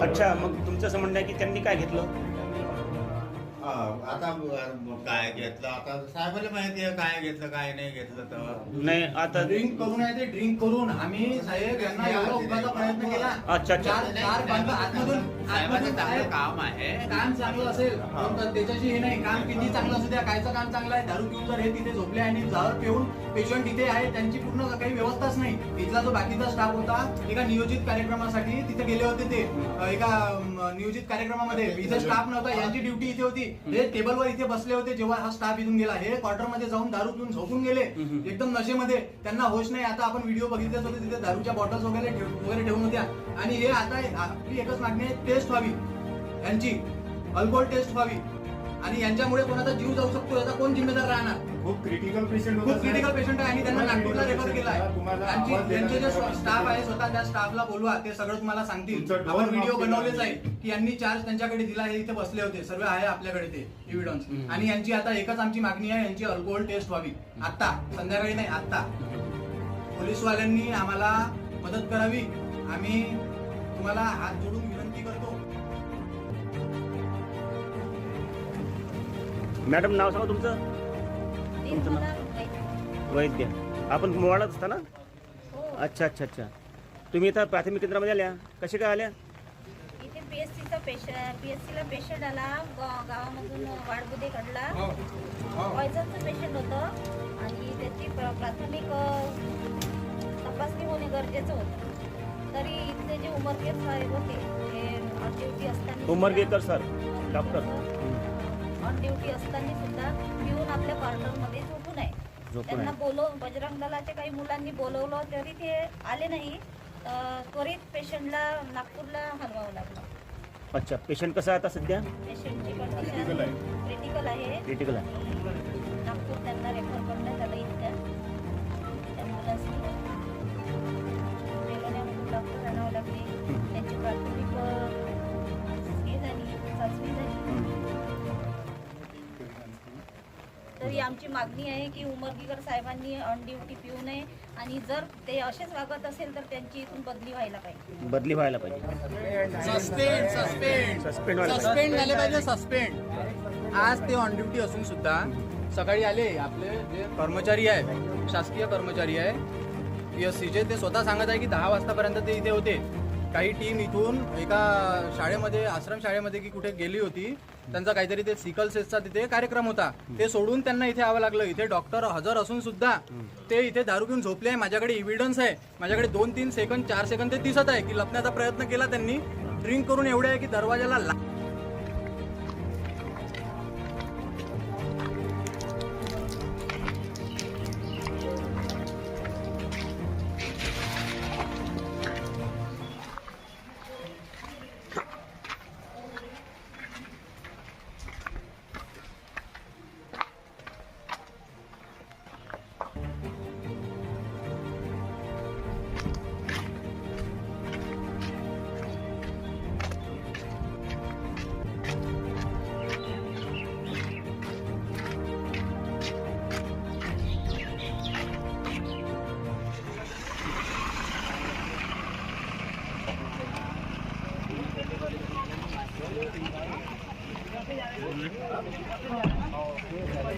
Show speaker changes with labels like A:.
A: अच्छा मग तुमचं असं म्हणणं आहे की त्यांनी काय घेतलं?
B: आता ब- काय घेतलं? आता साहेबाला माहिती आहे काय घेतलं काय नाही घेतलं तर.
A: नाही आता
C: ड्रिंक करून आहे ते ड्रिंक करून आम्ही साहेब यांना एवढा उभ्याचा प्रयत्न केला.
A: अच्छा, अच्छा.
C: चार चार बांधव आतमधून
B: साहेबाचं
C: आतमधून
B: चांगलं
C: साहेब,
B: काम आहे.
C: काम चांगलं असेल. पण त्याच्याशी हे नाही काम किती चांगलं असू द्या कायचं काम चांगलं आहे दारू पिऊन जर हे तिथे झोपले आणि दारू पिऊन पेशंट इथे आहे त्यांची पूर्ण काही व्यवस्थाच नाही. इथला जो बाकीचा स्टाफ होता एका नियोजित कार्यक्रमासाठी तिथे गेले होते ते. अं, एका अं, नियोजित कार्यक्रमामध्ये. इथे स्टाफ नव्हता यांची ड्युटी इथे होती. हे टेबलवर इथे बसले होते जेव्हा हा स्टाफ इथून गेला. हे क्वार्टरमध्ये जाऊन दारू पिऊन झोपून गेले. एकदम नशेमध्ये. त्यांना होश नाही. आता आपण व्हिडिओ बघितलेच होते तिथे दारूच्या बॉटल्स वगैरे वगैरे ठेवून होत्या. आणि हे आता आपली एकच मागणी आहे टेस्ट व्हावी. यांची. अल्कोहोल टेस्ट व्हावी. आणि यांच्यामुळे कोणाचा जीव जाऊ शकतो याचा कोण जिम्मेदार राहणार?
D: खूप क्रिटिकल पेशंट
C: खूप क्रिटिकल पेशंट आहे आणि त्यांना नागपूरला रेफर केलाय.
D: patient तुम्हाला
C: त्यांची
D: आवाज देणार
C: त्यांचे जे. स्टाफ आहे स्वतः त्या स्टाफला बोलवा ते सगळं तुम्हाला सांगतील.
D: तुमचं
C: आपण व्हिडिओ
D: केलं
C: बनवलेच आहे
D: आहे.
C: की यांनी चार्ज त्यांच्याकडे दिला हे इथे बसले होते. सर्व आहे आपल्याकडे ते एव्हिडन्स
A: हम्म.
C: आणि यांची आता एकच आमची मागणी आहे यांची अल्कोहोल टेस्ट व्हावी. आता संध्याकाळी नाही आता पोलीसवाल्यांनी आम्हाला मदत करावी. आम्ही तुम्हाला हात जोडून विनंती करतो.
A: मॅडम नाव सांगा तुमचं? तुमचं नाव? वैद्य. आपण मोवाडात असता ना? अच्छा अच्छा अच्छा. तुम्ही इथं प्राथमिक केंद्रामध्ये आल्या? कसे काय आल्या?
E: इथे पीएससीचा पेशंट पीएससीला पेशंट आला. गावामधून वाडबुदे कडला पॉयझनचं पेशंट होतं. आणि त्याची प्र- प्राथमिक अ, तपासणी होणे गरजेचं होतं. तरी इथले जे उमरकेर साहेब होते ते ड्युटी असताना
A: Umargekar sir doctor
E: on duty असताना सुद्धा पिऊन आपल्या क्वार्टरमध्ये झोपून आहे
A: झोपून
E: त्यांना. बोलव बजरंग दलाच्या काही मुलांनी बोलवलं तरी ते आले नाही. तर त्वरित पेशंटला नागपूरला हलवावं लागलं.
A: अच्छा पेशंट कसं आहे आता सध्या?
E: पेशंटची कंडिशन
D: आहे.
E: क्रिटिकल आहे.
A: क्रिटिकल आहे.
E: नागपूर त्यांना रेफर तरी आमची मागणी आहे की उमरगीकर साहेबांनी ऑन ड्युटी पिऊ नये आणि जर ते असेच वागत असेल तर त्यांची इथून बदली व्हायला पाहिजे.
A: बदली व्हायला पाहिजे.
C: सस्पेंड सस्पेंड
A: सस्पेंड
C: सस्पेंड झाले पाहिजे सस्पेंड आज ते ऑन ड्युटी असून सुद्धा सकाळी आले आपले जे कर्मचारी आहे शासकीय कर्मचारी आहे पी एस सीचे ते स्वतः सांगत आहे की दहा वाजतापर्यंत ते इथे होते. काही टीम इथून एका शाळेमध्ये आश्रम शाळेमध्ये की कुठे गेली होती त्यांचा काहीतरी ते सिकल सेसचा तिथे कार्यक्रम होता. ते सोडून त्यांना इथे यावं लागलं. इथे डॉक्टर हजर असून सुद्धा ते इथे दारू घेऊन झोपले आहे. माझ्याकडे इव्हिडन्स आहे. माझ्याकडे दोन तीन सेकंद चार सेकंद ते दिसत आहे की लपण्याचा प्रयत्न केला त्यांनी. ड्रिंक करून एवढे आहे की दरवाजाला